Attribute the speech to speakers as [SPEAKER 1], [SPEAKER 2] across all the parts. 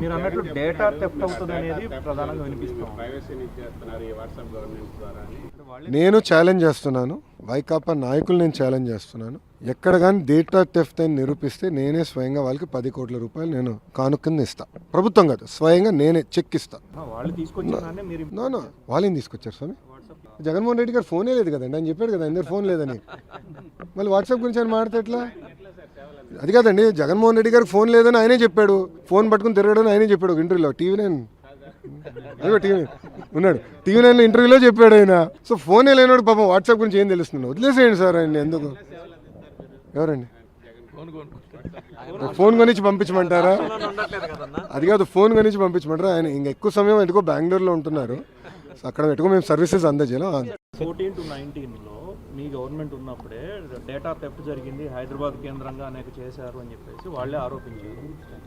[SPEAKER 1] మీరు అన్నట్లు data theft అవుతుంది అనేది ప్రధానంగా వినిపిస్తాం
[SPEAKER 2] ప్రైవసీని ఇచ్చేస్తున్నారు ఈ వాట్సాప్ గవర్నెన్స్ ద్వారా అని.
[SPEAKER 3] నేను ఛాలెంజ్ చేస్తున్నాను. వైకాపా నాయకులు నేను ఛాలెంజ్ చేస్తున్నాను. ఎక్కడ కానీ డేటా టెఫ్ట్ అని నిరూపిస్తే నేనే స్వయంగా వాళ్ళకి పది కోట్ల రూపాయలు నేను కానుక కింద ఇస్తా. ప్రభుత్వం కాదు స్వయంగా నేనే చెక్ ఇస్తా.
[SPEAKER 1] ఆ, వాళ్ళు తీసుకొచ్చిందంటే మీరు
[SPEAKER 3] నో నో వాళ్ళేం తీసుకొచ్చారు స్వామి? జగన్మోహన్ రెడ్డి గారు ఫోనే లేదు కదండి ఆయన చెప్పాడు కదా అందరు ఫోన్ లేదని. మళ్ళీ వాట్సాప్ గురించి ఆయన మాట్లాడితే ఎట్లా? అది కాదండి జగన్మోహన్ రెడ్డి గారికి ఫోన్ లేదని ఆయనే చెప్పాడు. ఫోన్ పట్టుకుని తిరగడం ఆయనే చెప్పాడు. ఒక ఇంటర్వ్యూలో. TV nine. అదే టీవీ ఉన్నాడు. టీవీ నైన్ ఇంటర్వ్యూలో చెప్పాడు ఆయన. సో ఫోనే లేనివాడు పాపం వాట్సాప్ గురించి ఏం తెలుస్తుంది? వదిలేసేయండి సార్ ఆయన ఎందుకు? ఎవరండి? ఫోన్ కొనిచ్చి పంపించమంటారా? అది కాదు ఫోన్ కొనిచ్చి పంపించమంటారా? ఆయన ఇంకా ఎక్కువ సమయం ఎందుకో బెంగళూరులో ఉంటున్నారు. సో అక్కడ ఎటుకో మేము సర్వీసెస్ అందజేయాలి.
[SPEAKER 1] ఫోర్టీన్ టు నైన్టీన్లో మీ గవర్నమెంట్ ఉన్నప్పుడే డేటా థెఫ్ట్ జరిగింది హైదరాబాద్ కేంద్రంగా అనేక చేశారు అని చెప్పేసి వాళ్ళే ఆరోపించారు.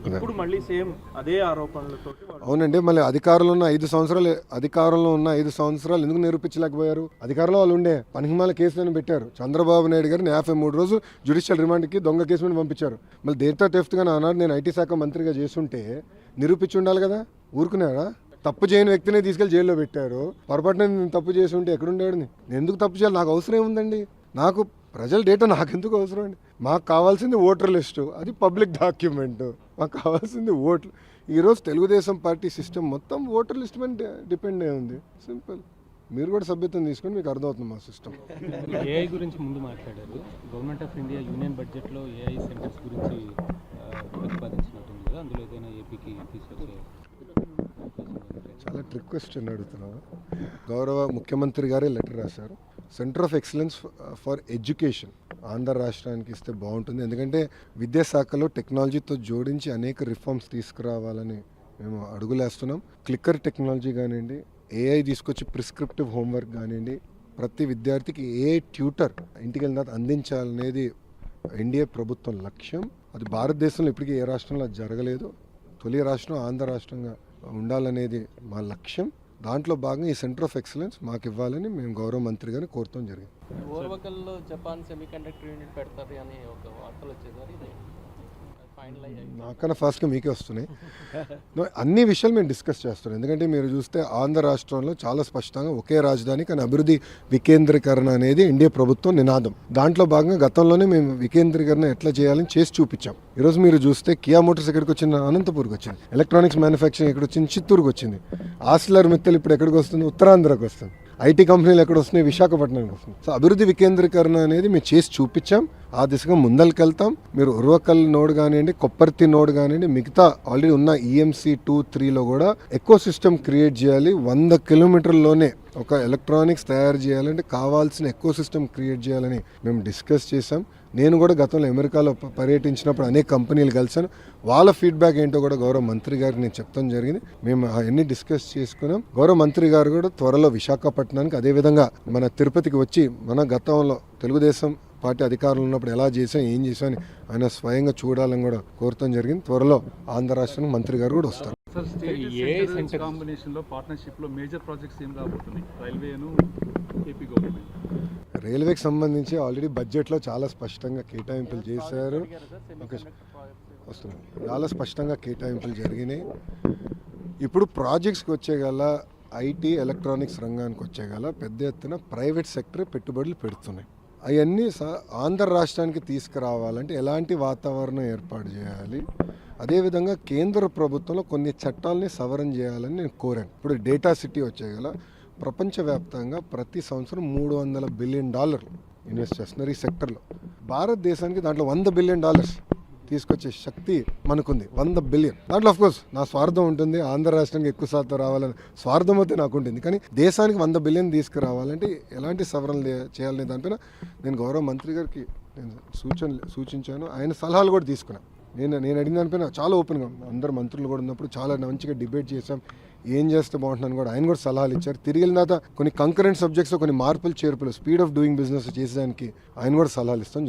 [SPEAKER 1] ఇప్పుడు మళ్ళీ సేమ్ అదే ఆరోపణలతో
[SPEAKER 3] అవునండి మళ్ళీ అధికారంలో ఉన్న ఐదు సంవత్సరాలు అధికారంలో ఉన్న ఐదు సంవత్సరాలు ఎందుకు నిరూపించలేకపోయారు? అధికారంలో వాళ్ళు ఉండే పనిహిమాల కేసులను పెట్టారు. చంద్రబాబు నాయుడు గారిని యాభై మూడు రోజులు జ్యుడిషియల్ రిమాండ్కి దొంగ కేసు మీద పంపించారు. మళ్ళీ డేటా టెఫ్ట్గా ఆనాడు నేను ఐటీ శాఖ మంత్రిగా చేస్తుంటే నిరూపించి ఉండాలి కదా? ఊరుకున్నారా? తప్పు చేయని వ్యక్తిని తీసుకెళ్ళి జైల్లో పెట్టారు. పొరపాటున నేను తప్పు చేసి ఉంటే ఎక్కడుండేవాడు నేను ఎందుకు తప్పు చేయాలి? నాకు అవసరం ఏముందండి? నాకు ప్రజల డేటా నాకు ఎందుకు అవసరం అండి? మాకు కావాల్సింది ఓటర్ లిస్టు. అది పబ్లిక్ డాక్యుమెంట్. మాకు కావాల్సింది ఓట్లు ఈరోజు తెలుగుదేశం పార్టీ సిస్టమ్ మొత్తం ఓటర్ లిస్ట్ మీద డిపెండ్ అయి ఉంది. సింపుల్. మీరు కూడా సభ్యత్వం తీసుకొని మీకు అర్థమవుతుంది మా సిస్టమ్.
[SPEAKER 4] ఏఐ గురించి ముందు మాట్లాడారు. గవర్నమెంట్ ఆఫ్ ఇండియా యూనియన్ బడ్జెట్లో ఏఐ సెంటర్స్ గురించి ప్రతిపాదించినట్టుంది కదా. అందులో ఏదైనా ఏపీకి తీసుకొచ్చే
[SPEAKER 3] చాలా ట్రిక్ క్వశ్చన్ అడుగుతున్నాను. గౌరవ ముఖ్యమంత్రి గారే లెటర్ రాశారు. Centre of excellence for education Andhra రాష్ట్రానికి ఇస్తే బాగుంటుంది. ఎందుకంటే విద్యాశాఖలో టెక్నాలజీతో జోడించి అనేక రిఫార్మ్స్ తీసుకురావాలని మేము అడుగులేస్తున్నాం. క్లిక్కర్ టెక్నాలజీ కానివ్వండి ఏఐ తీసుకొచ్చి ప్రిస్క్రిప్టివ్ హోంవర్క్ కానివ్వండి ప్రతి విద్యార్థికి ఏ ట్యూటర్ ఇంటికి వెళ్ళిన తర్వాత అందించాలనేది ఎన్డీఏ ప్రభుత్వం లక్ష్యం. అది భారతదేశంలో ఇప్పటికీ ఏ రాష్ట్రంలో అది జరగలేదు. తొలి రాష్ట్రం ఆంధ్ర రాష్ట్రంగా ఉండాలనేది మా లక్ష్యం. దాంట్లో భాగంగా ఈ సెంటర్ ఆఫ్ ఎక్సలెన్స్ మాకు ఇవ్వాలని మేము గౌరవ మంత్రి గారిని కోరుతాం జరిగింది.
[SPEAKER 5] ఓర్వకల్లో జపాన్ సెమీకండక్టర్ యూనిట్ పెడతారు అని ఒక వార్తలు వచ్చేది
[SPEAKER 3] నాకన్నా ఫాస్ట్గా మీకే వస్తున్నాయి. అన్ని విషయాలు మేము డిస్కస్ చేస్తున్నాం. ఎందుకంటే మీరు చూస్తే ఆంధ్ర రాష్ట్రంలో చాలా స్పష్టంగా ఒకే రాజధాని కానీ అభివృద్ధి వికేంద్రీకరణ అనేది ఎన్డీఏ ప్రభుత్వం నినాదం. దాంట్లో భాగంగా గతంలోనే మేము వికేంద్రీకరణ ఎట్లా చేయాలని చేసి చూపించాం. ఈరోజు మీరు చూస్తే కియా మోటార్స్ ఎక్కడికి వచ్చింది? అనంతపూర్కి వచ్చింది. ఎలక్ట్రానిక్స్ మ్యానుఫ్యాక్చరింగ్ ఎక్కడ వచ్చింది? చిత్తూరుకి వచ్చింది. ఆస్లర్ మిత్తలు ఇప్పుడు ఎక్కడికి వస్తుంది? ఉత్తరాంధ్రకు వస్తుంది. ఐటీ కంపెనీలు ఎక్కడ వస్తున్నాయి? విశాఖపట్నానికి వస్తుంది సో అభివృద్ధి వికేంద్రీకరణ అనేది మేము చేసి చూపించాం. ఆ దిశగా ముందరికెళ్తాం మీరు ఉర్వకల్ నోడ్ కానివ్వండి కొప్పర్తి నోడ్ కానివ్వండి మిగతా ఆల్రెడీ ఉన్న ఈఎంసీ టూ త్రీలో కూడా ఎకో సిస్టమ్ క్రియేట్ చేయాలి. వంద కిలోమీటర్లోనే ఒక ఎలక్ట్రానిక్స్ తయారు చేయాలంటే కావాల్సిన ఎకో సిస్టమ్ క్రియేట్ చేయాలని మేము డిస్కస్ చేసాం నేను కూడా గతంలో అమెరికాలో పర్యటించినప్పుడు అనేక కంపెనీలు కలిసాను వాళ్ళ ఫీడ్బ్యాక్ ఏంటో కూడా గౌరవ మంత్రి గారికి నేను చెప్తాం జరిగింది. మేము అవన్నీ డిస్కస్ చేసుకున్నాం. గౌరవ మంత్రి గారు కూడా త్వరలో విశాఖపట్నానికి అదేవిధంగా మన తిరుపతికి వచ్చి మన గతంలో తెలుగుదేశం పార్టీ అధికారంలో ఉన్నప్పుడు ఎలా చేసాం ఏం చేసాం అని ఆయన స్వయంగా చూడాలని కూడా కోరటం జరిగింది. త్వరలో ఆంధ్ర రాష్ట్రానికి మంత్రి గారు కూడా వస్తారు. రైల్వేకి సంబంధించి ఆల్రెడీ బడ్జెట్లో చాలా స్పష్టంగా కేటాయింపులు చేశారు. వస్తున్నాం చాలా స్పష్టంగా కేటాయింపులు జరిగినాయి. ఇప్పుడు ప్రాజెక్ట్స్కి వచ్చేగల ఐటీ ఎలక్ట్రానిక్స్ రంగానికి వచ్చేగల పెద్ద ఎత్తున ప్రైవేట్ సెక్టర్ పెట్టుబడులు పెడుతున్నాయి. అవన్నీ స- ఆంధ్ర రాష్ట్రానికి తీసుకురావాలంటే ఎలాంటి వాతావరణం ఏర్పాటు చేయాలి? అదేవిధంగా కేంద్ర ప్రభుత్వంలో కొన్ని చట్టాలని సవరణ చేయాలని నేను కోరాను. ఇప్పుడు డేటా సిటీ వచ్చేగల ప్రపంచవ్యాప్తంగా ప్రతి సంవత్సరం మూడు వందల బిలియన్ డాలర్లు ఇన్వెస్ట్ చేస్తున్నారు ఈ సెక్టర్లో. భారతదేశానికి దాంట్లో వంద బిలియన్ డాలర్స్. తీసుకొచ్చే శక్తి మనకుంది. వంద బిలియన్. దాంట్లో ఆఫ్ కోర్స్ నా స్వార్థం ఉంటుంది ఆంధ్ర రాష్ట్రానికి ఎక్కువ శాతం రావాలని స్వార్థం అయితే నాకు ఉంటుంది కానీ దేశానికి వంద బిలియన్ తీసుకురావాలంటే ఎలాంటి సవరణలు చేయాలనే దానిపైన నేను గౌరవ మంత్రి గారికి నేను సూచన సూచించాను. ఆయన సలహాలు కూడా తీసుకున్నాను నేను నేను అడిగిన దానిపైన చాలా ఓపెన్గా అందరు మంత్రులు కూడా ఉన్నప్పుడు చాలా మంచిగా డిబేట్ చేశాం. ఏం చేస్తే బాగుంటుందని కూడా ఆయన కూడా సలహాలు ఇచ్చారు. తిరిగి వెళ్ళిన తర్వాత కొన్ని కంకరెంట్ సబ్జెక్ట్స్ కొన్ని మార్పులు చేర్పులు స్పీడ్ ఆఫ్ డూయింగ్ బిజినెస్ చేసేదానికి ఆయన కూడా సలహాలు ఇస్తాం